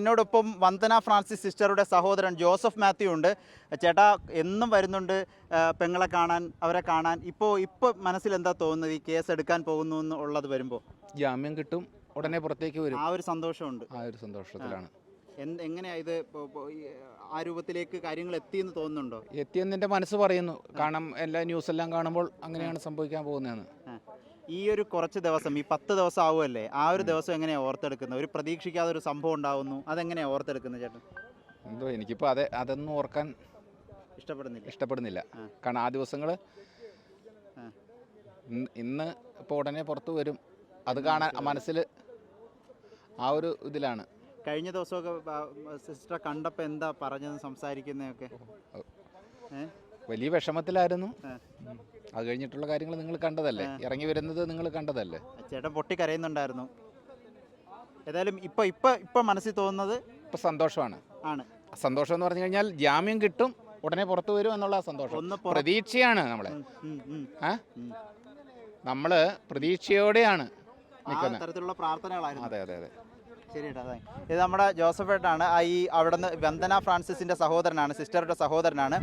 എന്നോടൊപ്പം വന്ദന ഫ്രാൻസിസ് സിസ്റ്ററുടെ സഹോദരൻ ജോസഫ് മാത്യു ഉണ്ട്. ചേട്ടാ എന്നും വരുന്നുണ്ട്. പെങ്ങളെ കാണാൻ അവരെ കാണാൻ. ഇപ്പോൾ ഇപ്പോൾ മനസ്സിലെന്താ തോന്നുന്നത്? ഈ കേസ് എടുക്കാൻ പോകുന്നു എന്നുള്ളത് വരുമ്പോൾ ജാമ്യം കിട്ടും ഉടനെ പുറത്തേക്ക് വരും. ആ ഒരു സന്തോഷമുണ്ട്. ആ ഒരു സന്തോഷത്തിലാണ്. എങ്ങനെയാ ഇത് ആ രൂപത്തിലേക്ക് കാര്യങ്ങൾ എത്തിയെന്ന് തോന്നുന്നുണ്ടോ? എത്തിയെന്ന് എന്റെ മനസ്സ് പറയുന്നു. കാരണം എല്ലാ ന്യൂസ് എല്ലാം കാണുമ്പോൾ അങ്ങനെയാണ് സംഭവിക്കാൻ പോകുന്നതെന്ന്. ഈ ഒരു കുറച്ച് ദിവസം ഈ പത്ത് ദിവസം ആവുമല്ലേ? ആ ഒരു ദിവസം എങ്ങനെയാണ് ഓർത്തെടുക്കുന്നത്? ഒരു പ്രതീക്ഷിക്കാതെ ഒരു സംഭവം ഉണ്ടാവുന്നു. അതെങ്ങനെയാണ് ഓർത്തെടുക്കുന്നത് ചേട്ടൻ? എന്തോ എനിക്കിപ്പോൾ അതെ അതൊന്നും ഓർക്കാൻ ഇഷ്ടപ്പെടുന്നില്ല. ഇഷ്ടപ്പെടുന്നില്ല. കാരണം ആ ദിവസങ്ങൾ. ഇന്ന് ഇപ്പോൾ ഉടനെ പുറത്ത് വരും. അത് കാണാൻ മനസ്സിൽ ആ ഒരു ഇതിലാണ്. കഴിഞ്ഞ ദിവസമൊക്കെ സിസ്റ്റർ കണ്ടപ്പോൾ എന്താ പറഞ്ഞത് സംസാരിക്കുന്നതൊക്കെ? വലിയ വിഷമത്തിലായിരുന്നു. അത് കഴിഞ്ഞിട്ടുള്ള കാര്യങ്ങൾ നിങ്ങൾ കണ്ടതല്ലേ? ഇറങ്ങി വരുന്നത് നിങ്ങൾ കണ്ടതല്ലേ? ചേട്ടൻ കരയുന്നുണ്ടായിരുന്നു ഏതായാലും ഇപ്പൊ ഇപ്പൊ ഇപ്പൊ മനസ്സിൽ തോന്നുന്നത് ഇപ്പൊ സന്തോഷമാണ്. ആണ്. സന്തോഷം എന്ന് പറഞ്ഞു കഴിഞ്ഞാൽ ജാമ്യം കിട്ടും ഉടനെ പുറത്തു വരും എന്നുള്ള സന്തോഷം. പ്രതീക്ഷയാണ് നമ്മളെ. നമ്മൾ പ്രതീക്ഷയോടെയാണ് തരത്തിലുള്ള പ്രാർത്ഥനകളായിരുന്നു. അതെ അതെ അതെ. ഇത് നമ്മുടെ ജോസഫേട്ടാണ്. ഈ അവിടുന്ന് വന്ദന ഫ്രാൻസിസിന്റെ സഹോദരനാണ് സിസ്റ്ററുടെ സഹോദരനാണ്.